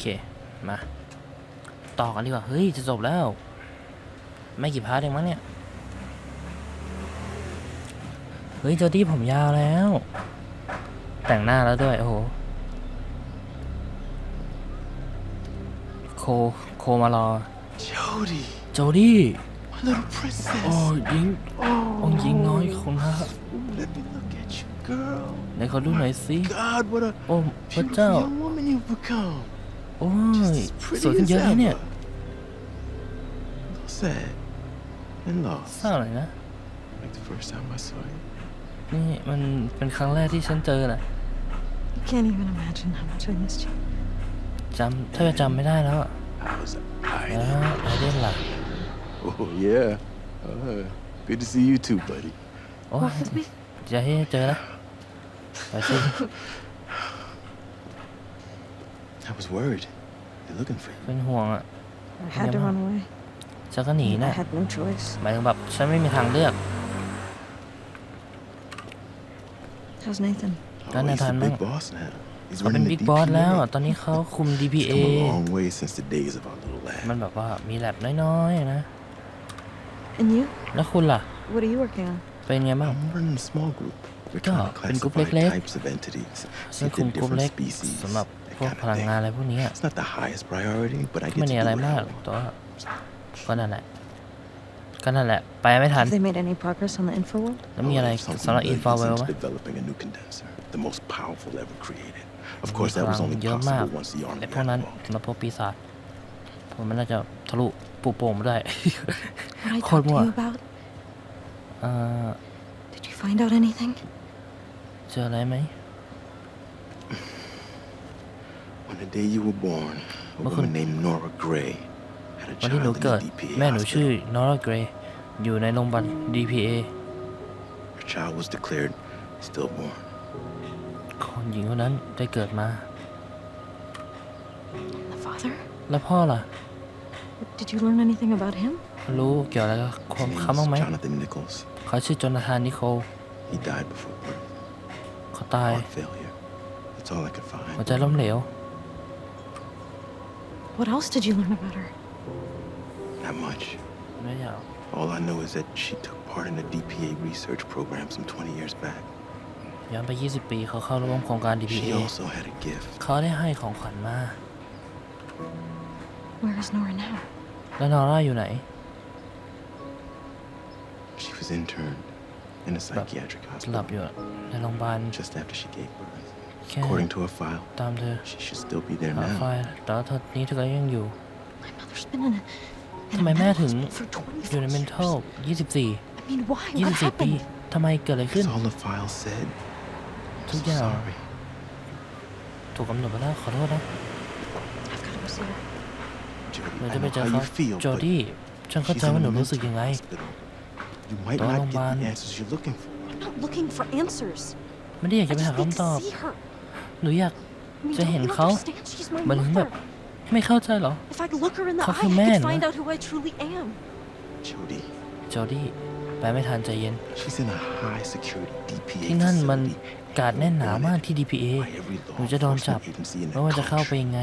เคมาต่อกันดีกว่าเฮ้ยจะจบแล้ว ไม่กี่พาร์ทเองมั้งเนี่ยเฮ้ยเจดที่ผมยาวแล้ว แต่งหน้าแล้วด้วยโอ้โหโคโคมารอ Jody โจดี้ my little princess โอ้ยยิงโองยิงน้อยของฮะ let me look at you girl ไหนขาดูหน่อยสิ God what a โอ้พระเจ้า beautiful woman you've become Alright, so I think you're ever. in it. What's that? In love. Sorry, nah. Like the first time I saw you. can't even imagine how much I missed you. Jump, tell me, jump, ah, I was hiding. Uh, I Oh, yeah. Uh, good to see you too, buddy. Oh, yeah, here, Jonah. I I was worried. They're looking for you. เป็นห่วงอ่ะ I had to run away. ฉันก็หนีนะ I had no choice. หมายถึงแบบฉันไม่มีทางเลือก How's Nathan? ก็นายทันบ้างเขาเป็นบิ๊กบอสแล้ว ตอนนี้เขาคุม DPA มันแบบว่า มีแลบน้อยๆนะแล้วคุณล่ะเป็นไงบ้างก็เป็นกลุ่มเล็กๆซึ่งคุมกลุ่มเล็กสำหรับพวกพลังงานอะไรพวกนี้อะไม่มีอะไรมากตัวก็นั่นแหละก็นั่นแหละไปไม่ทัน แล้วมีอะไรสำหรับอินฟาเวลไหม The most p o w e r f พวกนั้นสำหรับพวกปีศาจผมมันน่าจะทะลุปูโป่งได้โคตรมั่วเจออะไรไหม On the day you were born, a woman named Nora Gray had a วัน child ที่หนู in เกิด the แม่ DPA หนูชื่อ hospital. นอร่าเกรย์อยู่ในโรงพยาบาล DPA Her child was declared stillborn. คนหญิงคนนั้นได้เกิดมา The father? แล้วพ่อล่ะ Did you learn anything about him? รู้เกี่ยวอะไรกับค His วาม name เขาบ้างไหม was Jonathan Nichols. เขาชื่อจอนาธานนิโคล He died before birth. เขาตาย Heart failure. That's all I could หัว find. ใจล้มเหลว What else did you learn about her? Not much. Yeah. All I know is that she took part in a DPA research program some 20 years back. She also had a gift. Where is Nora now? แล้วนอร่าอยู่ไหน She was interned in a psychiatric hospital just after she gave birth. can. According to her file. ตามเธอ She should still be there now. ไฟล์ตอนเธอนี้เธอก็ยังอยู่ My mother's been in a ทำไมแม่ถึงอยู่ในน mental 24 I mean why? 24ปีทำไมเกิดอะไรขึ้น All the file said. ทุกอย่างถูกกำหนดไปแล้วขอโทษนะเราจะไปเจอเขาจอดี้ฉันเข้าใจว่าหนูรู้สึกยังไงตอนโรงพยาบาลไม่ได้อยากจะไปหาคำตอบหรืออยากจะเห็นเขา มันแบบไม่เข้าใจหรอเขาคือแม่หนโจอดี้แปลไม่ทันใจเย็นที่นั่นมันกาดแน่นหนามากที่ DPA หนูจะโดนจับไม่ว่าจะเข้าไปยังไง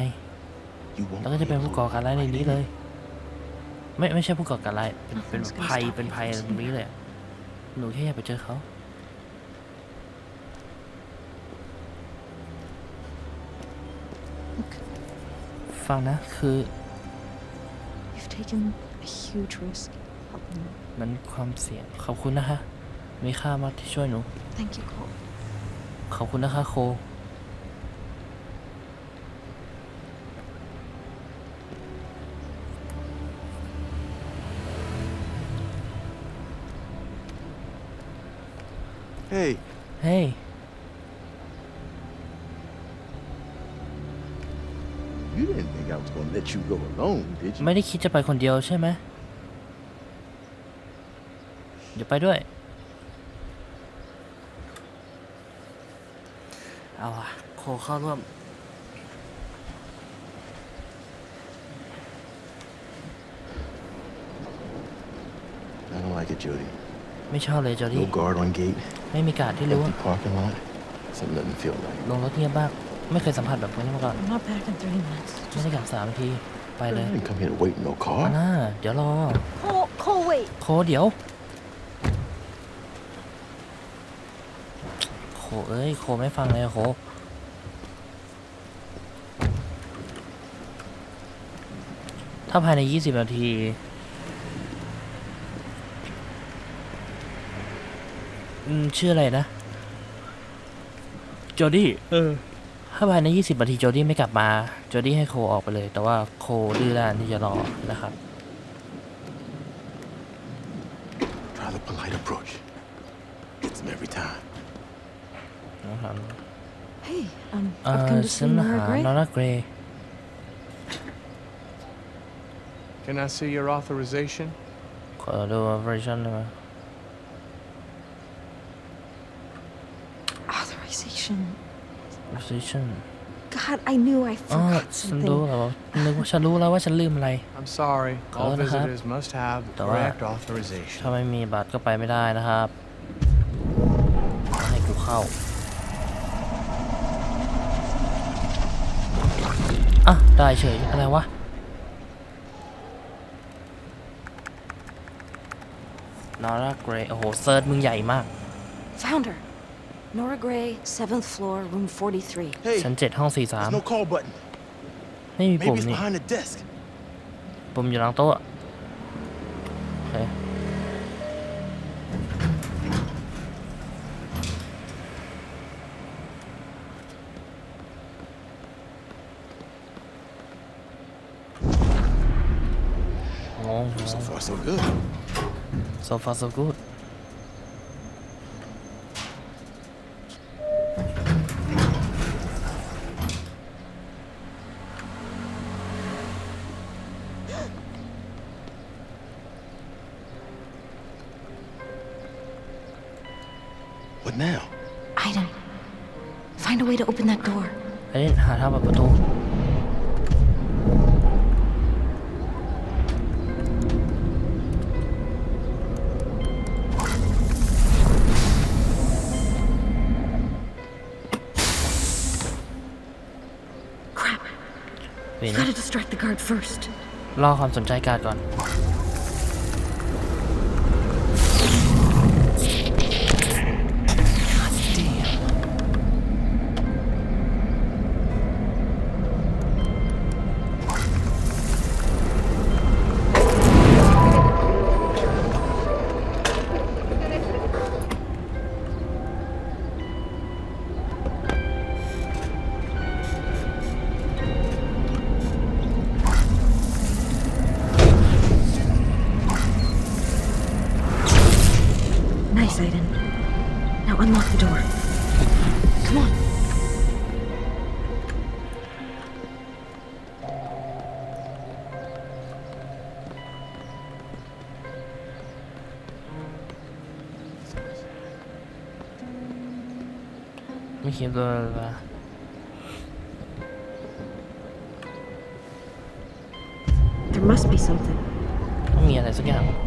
แล้วก็จะเป็นผู้ก่อการร้ายในนี้เลย ไม่ไม่ใช่ผู้ก่อการร้าย เป็นเป็นภัย เป็นภัยตรงนี้เลยหนูแค่อยากไปเจอเขาฟังนะ คือ You've taken a huge risk. มันความเสี่ยง ขอบคุณนะคะมีค่ามากที่ช่วยหนู Thank you, Cole. ขอบคุณนะคะโค เฮ้ย let you go alone, did you? ไม่ได้คิดจะไปคนเดียว ใช่ไหมเดี๋ยวไปด้วย เอาอะโคเข้าร่วมไม่ชอบเลย จอร์ดี้ไม่มีการที่เรู้ลงรถเงียบบ้างไม่เคยสัมผัสแบบนี้มาก่อนไม่ได้กลับสามนาที ไปเลย I d i come here wait n o car. น่า เดี๋ยวรอ c ค l ค c o l wait. โค เดี๋ยว โค เอ้ย โค ไม่ฟังเลยโค ถ้าภายใน 20นาที อืม ชื่ออะไรนะ จอดี้ เออถ้าภายใน 20 นาที โจดี้ไม่กลับมา โจดี้ให้โคออกไปเลย แต่ว่าโคดื้อด้านที่จะรอ นะครับ Try the polite approach. Gets me every time. นะครับ Hey, um, เอ่ I've อ come to ฉั see นหา Nora น Gray. อร่าเกรย์ Can I see your authorization? ขอดูเวอร์ชันได้ไหม Authorization. position God I knew I forgot ฉั something รู้แล้วนึกว่าฉันรู้แล้วว่าฉันลืมอะไร I'm sorry. All visitors must have d i r e c t authorization. ถ้าไม่มีบัตรก็ไปไม่ได้นะครับให้กูเข้าอ่ะได้เฉยอะไรวะนอร่าเกรโอ้โหเซิร์ชมึงใหญ่มาก Found e r Nora Gray, seventh floor, room 43. Hey, ชั้นเจ็ดห้องสี่สาม there's no call button. ไม่มีปุ่ Maybe it's behind the desk. ปุ่มอยู่หลังโต๊ะโอเคงง So far, so good. so far so good นี้ Gotta distract the guard first. Now unlock the door. Come on. Mi siento alba. There must be something. Oh there's a queda.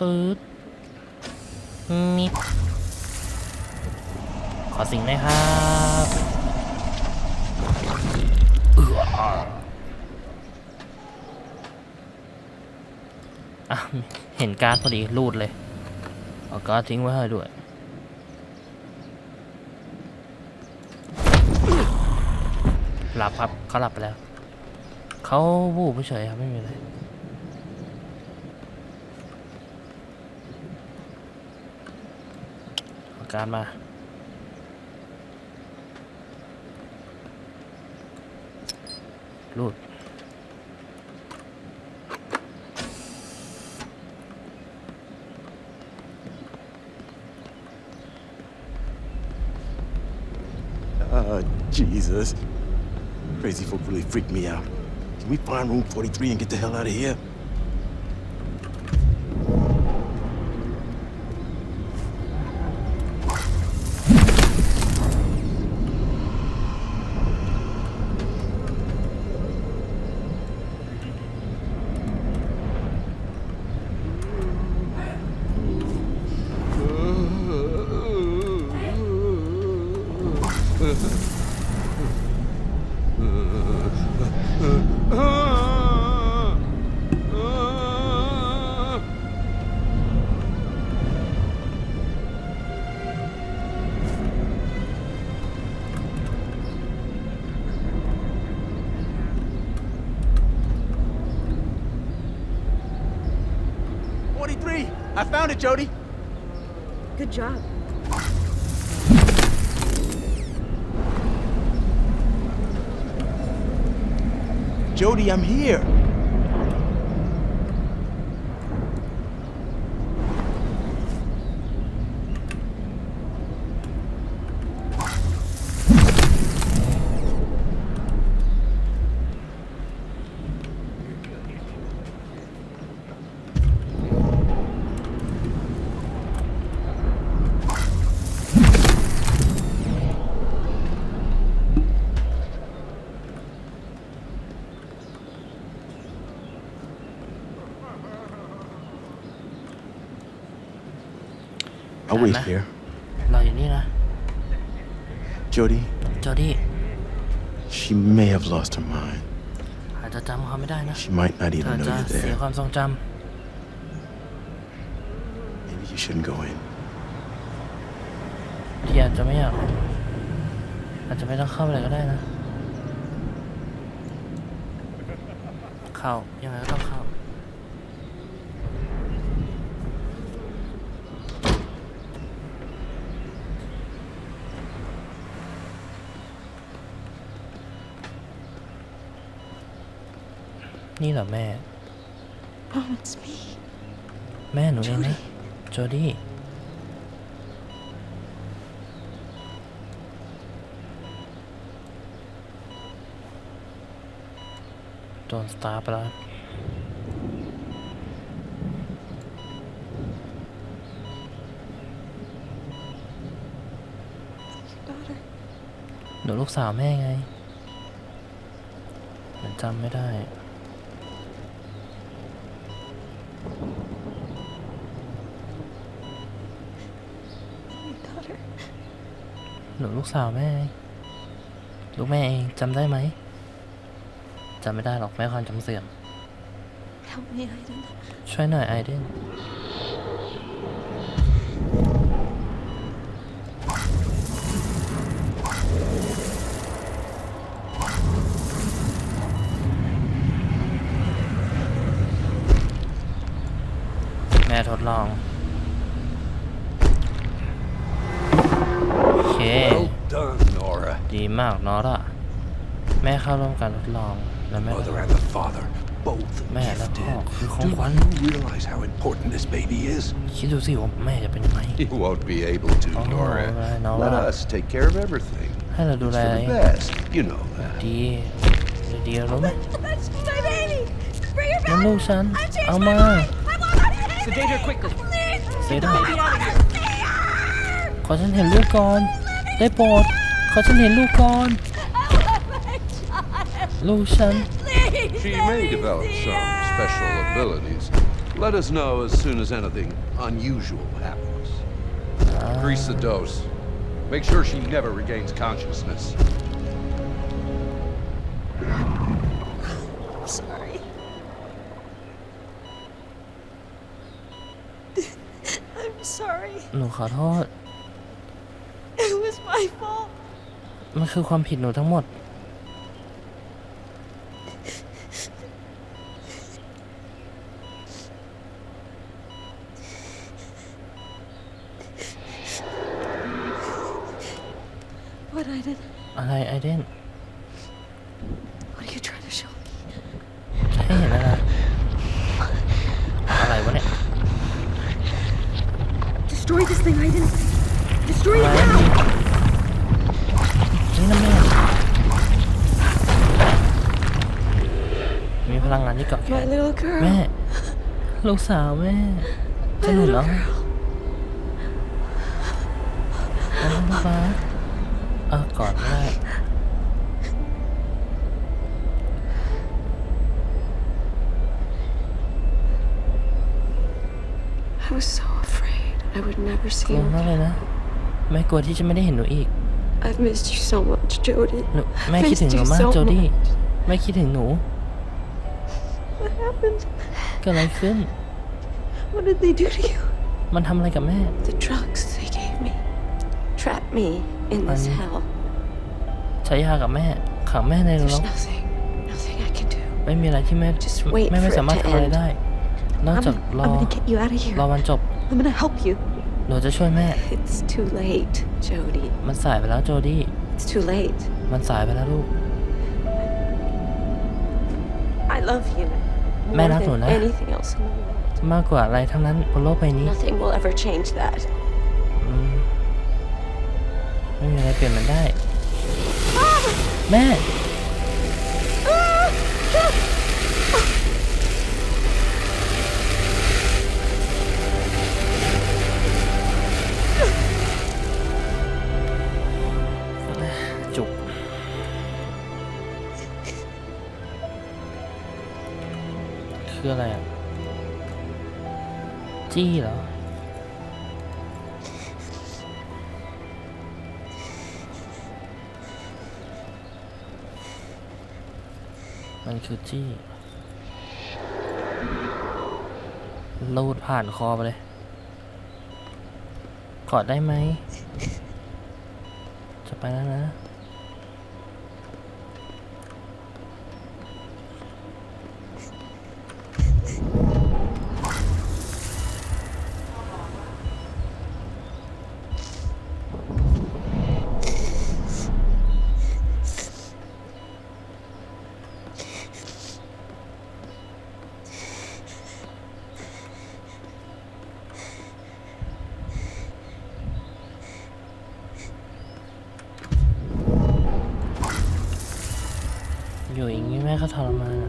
ปื๊ดมิดขอสิ่งได้ครับ เห็นการพอดี รูดเลยเอาการทิ้งไว้ให้ด้วย หลับครับเขาหลับไปแล้ว เขาวูบเฉยครับ ไม่มีอะไรการมา Oh, Jesus. Crazy folk really freaked me out. Can we find room 43 and get the hell out of here? I found it, Jody. Good job. Jody, I'm here. I'll น w a i นะ here. รออยู่นี่นะ Jody, จอดี้ she may have lost her mind. อาจจะจำเขาไม่ได้นะ She might not even know you're there. เสียความทรงจำ Maybe you shouldn't go in. ำที่อาจจะไม่อยากอาจจะไม่ต้องเข้าไปเลยก็ได้นะ เข้ายังไงก็ต้องเข้านี่เหรอแม่ Oh, it's me. แม่หนูเองนะโจดี้โดนสตาร์ไปแล้วหนูลูกสาวแม่ไงมนจำไม่ได้หนูลูกสาวแม่ ลูกแม่เองจำได้ไหมจำไม่ได้หรอกแม่ความจำเสื่อมทไม่ไดนช่วยหน่อยไอเดนแม่ทดลองมากนาอลอะแม่เข้าร่วมการทดลองและแม่และพ่อคือของขวัญคิดดูสิว่าแม่จะเป็นไงโงให้เราดูแลดีดีรู้ไหมนั่นลูกฉันเอามาเาขอฉันเห็นลูกก่อน ได้โปรดขอฉันเห็นลูกก่อน She may develop some special abilities. Let us know as soon as anything unusual happens. Increase the dose. Make sure she never regains consciousness. Sorry. I'm sorry. หนูขอโทษ มันคือความผิดหนูทั้งหมด t อะไรไอเดน h i s เห็นอะไรอะไรวะเนี่ย Destroy this thing, Aiden. Destroy it now. ลังงานที่เกาะแขนแม่ลูกสาวแม่จะหนุนแล้วน้องฟ้าอากอดแม่กลัวมากเลยนะแม่กลัวที่จะไม่ได้เห็นหนูอีก I've missed you so much, Jody. แม่คิดถึงหนูมากโจดี้แม่คิดถึงหนู What happened? ก็อะไรขึ้น What did they do to you? มันทำอะไรกับแม่ The drugs they gave me trap me in this hell. ใช้ยากับแม่ขังแม่ในรกไม่มีอะไรที่แม่แม่ไม่สามารถทำอะไรได้นอกจากรอรอวันจบหนูจะช่วยแม่มันสายไปแล้วโจดี้มันสายไปแล้วลูก I love you. ม่รักหนูนะมากกว่าอะไรทั้งนั้นบนโลกใบนี้ไม่มีอะไรเปลี่ยนมันได้ แม่จี้เหรอ มันคือจี้ลูดผ่านคอไปเลยกอดได้ไหม จะไปแล้วนะเขาทรมานบอกลาแม่ก่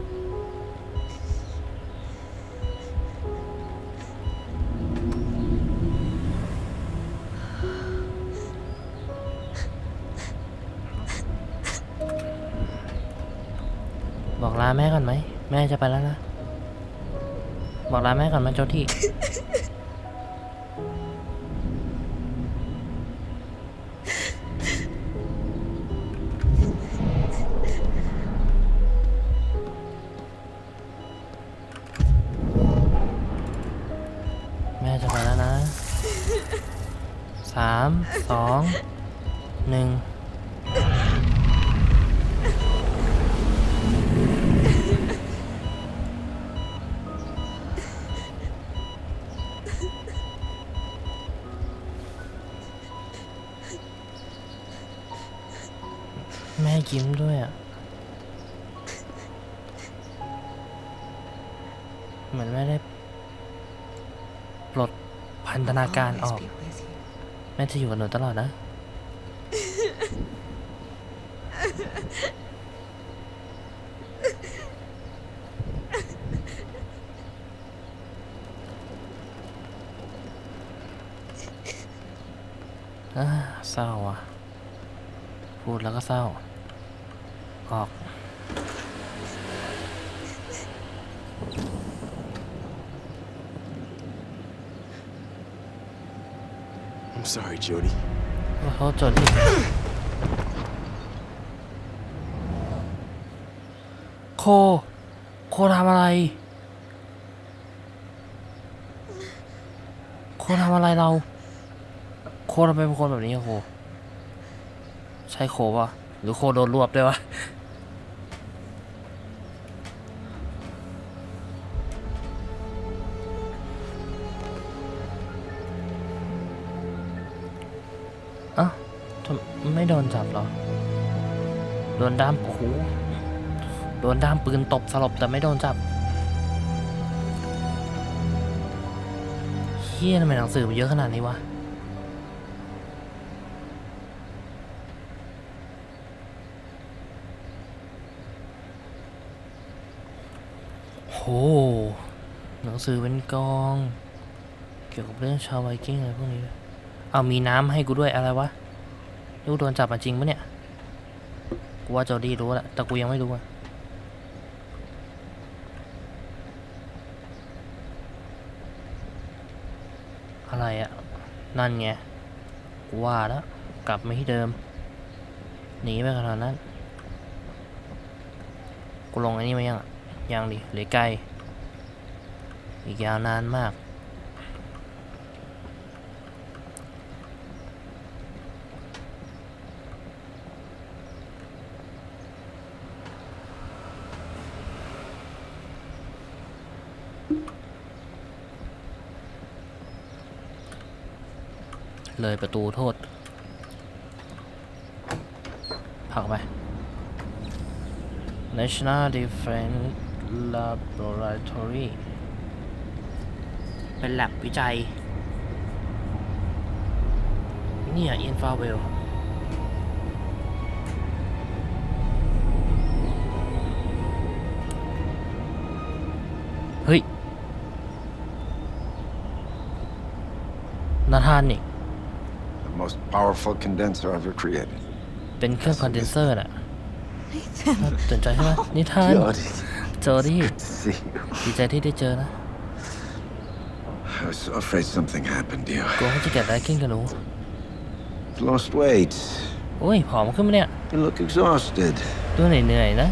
อนไหม แม่จะไปแล้วนะบอกลาแม่ก่อนมาโจที่สองหนึ่งแม่ยิ้มด้วยอ่ะเหมือนไม่ได้ปลดพันธนาการออกม่จะอยู่กับหนูตลอดนะ่าเศร้าอ่ะ พูดแล้วก็เศร้า ออก sorry, Jody. w e hold on. โคโคทำอะไรโคทำอะไรเราโคทำไมเป็นคนแบบนี้อะโคใช่โควะหรือโคโดนรวบด้วยวะไม่โดนจับเหรอ โดนด้ามโอ้โห โดนด้ามปืนตบสลบแต่ไม่โดนจับ เฮียทำไมหนังสือมันเยอะขนาดนี้วะ โห หนังสือเป็นกอง เกี่ยวกับเรื่องชาวไวกิ้งอะไรพวกนี้ เอามีน้ำให้กูด้วยอะไรวะลูกโดนจับมาจริงปะเนี่ย กูว่าจจดีรู้และ แต่กูยังไม่รู้อะอะไรอะนั่นไง กูว่าแล้ว กลับมาที่เดิม หนีไปขนาดนั้น กูลงอันนี้มายังยังดิเหลือไกล อีกยาวนานมากเลย ประตูโทษ ผักไป National Defense Laboratory เป็นแลบวิจัยเนี่ยอินฟาเวลเฮ้ย นาธานนี่ most powerful condenser ever created. เป็นเครื่องคอนเดนเซอร์น่ะน่าสนใจใช่ไหมนิทานโจดี้ oh. See, ดีใจที่ได้เจอนะ I was afraid something happened to you. กลัวว่าจะเกิดอะไรขึ้นกับหนู Lost weight. โอ้ยผอมขึ้นมาเนี่ย You look exhausted. ดูเหนื่อยๆนะ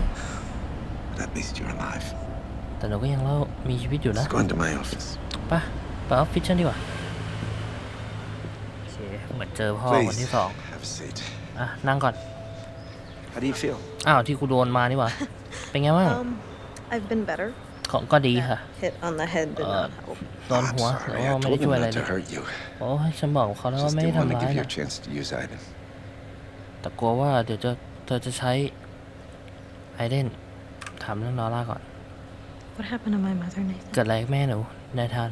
But at least you're alive. แต่หนูก็ยังเล่ามีชีวิตอยู่นะ Let's go into my office. ไป่ะไปออฟฟิศฉันดีกว่าเจอพ่อคนที่สองอ่ะนั่งก่อน How do you feel? อ้าวที่กูโดนมานี่วะเป็นไง บ้าง I've been better ของก็ดีค่ะ Hit on the head did not help โดนหัวโอ้ไม่ได้ช่วยอะไรเลยโอ้ฉันบอกเขาแล้วว่าไม่ได้ทำร้ายนะแต่กลัวว่าเดี๋ยวจะเธอจะใช้ไอเดนถามเรื่องนอร่าก่อน What happened to my mother Nathan เกิดอะไรแม่หนูนายทาน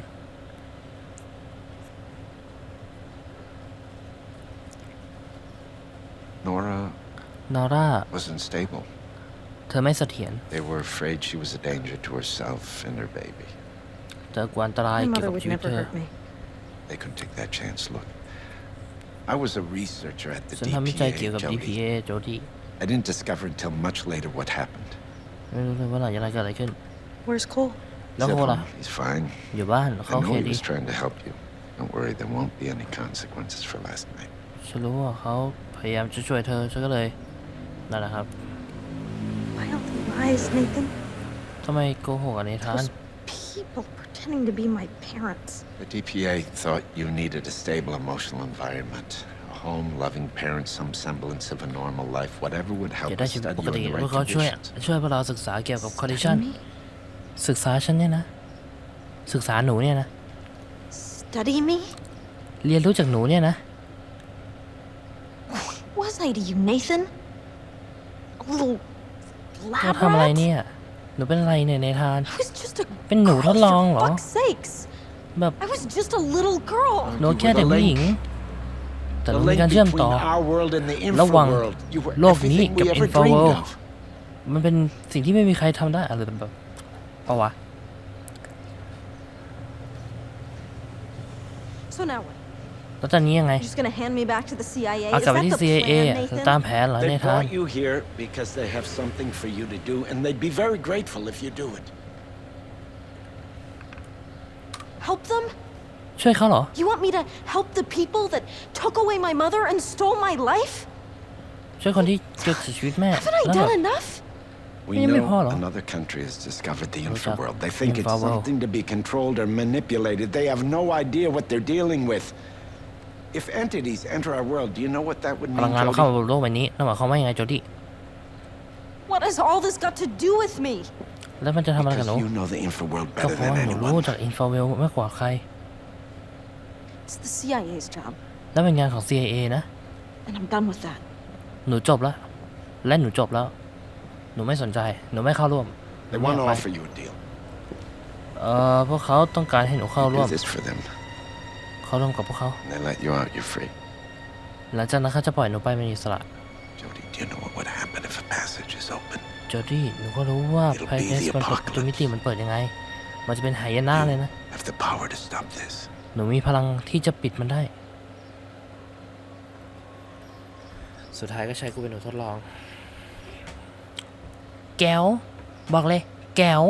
Nora Nora. was unstable. They were afraid she was a danger to herself and her baby. My mother would never hurt me. They couldn't take that chance. Look, I was a researcher at the ฉันทำวิจัยเกี่ยว DPA, Jody. I didn't discover until much later what happened. Where's Cole? แล้ว He's โค He's fine. I know he was trying to help you. Don't worry, there won't be any consequences for last night. พยายามจะช่วยเธอฉันก็เลยนั่นแหละครับ Why all the lies, Nathan? ทำไมโกหกอันนี้ท่าน Those people pretending to be my parents. The DPA thought you needed a stable emotional environment. A home, loving parents, some semblance of a normal life, whatever would อ help ยากได้ us ชีวิต study ป you กติ in the พว right กเขาช่วย conditions. ช่วยพวกเราศึกษาเกี่ยวกับคอนดิชัน Study me? ศึกษาฉันเนี่ยนะศึกษาหนูเนี่ยนะ Study me? เรียนรู้จากหนูเนี่ยนะ say to you, Nathan? A little เธอ lab ทำอะไร rat? เนี่ยหนูเป็นอะไรเนี่ยในทาน I was just a เป็นหนูทดลอง Christ, เหร for อ fuck's sakes. แบบ I was just a little girl. หนูแค่เด็กผู้หญิงแต่ห The นูมี link การเชื่อม between ต่อ our world and the ระหว่าง infra world. You were โลกนี้ everything กับ we ever อินฟ o เวิ dreamed ล of. มันเป็นสิ่งที่ไม่มีใครทำได้อะไรแบบปะวะ So now what? แล้วตอนนี้ยังไง You're just gonna hand me back to the CIA? เอากลับไปที่ ah, They brought you here because they have something for you to do, and they'd be very grateful if you do it. Help them? ช่วยเขาเหรอ You want me to help the people that took away my mother and stole my life? ช่วยคนที่เกือบเสียชีวิตแม่ Haven't I done enough? We know Paolo. another country has discovered the What's that? They think it's something to be controlled or manipulated. They have no idea what they're dealing with. If entities enter our world, do you know what that would mean? พลังงานเข้ามาโลกใบนี้นั่นหมายความว่ายังไงโจดี้ What has all this got to do with me? แล้วมันจะทำอะไรกับหนูก็เพราะว่าหนูรู้จากอินฟราเวลมากกว่าใคร It's the CIA's job. แล้วเป็นงานของ CIA นะ And I'm done with that. หนูจบแล้ว และหนูจบแล้ว หนูไม่สนใจหนูไม่เข้าร่วม They want to offer you a deal. เอ่อพวกเขาต้องการให้หนูเข้าร่วม This is for them. เขาลงกับพวกเขา they let you out, you're free. หลังจากนั้นเขาจะปล่อยหนูไปเป็นอิสระโ o d y do d จอร์ดี้หนูก็รู้ว่าไพเอสมันเปิดรตมิติมันเปิดยังไง มันจะเป็นหายนะเลยนะ Have the power to stop this. หนูมีพลังที่จะปิดมันได้ สุดท้ายก็ใช้กูเป็นหนูทดลอง แก้ว บอกเลย แก้ว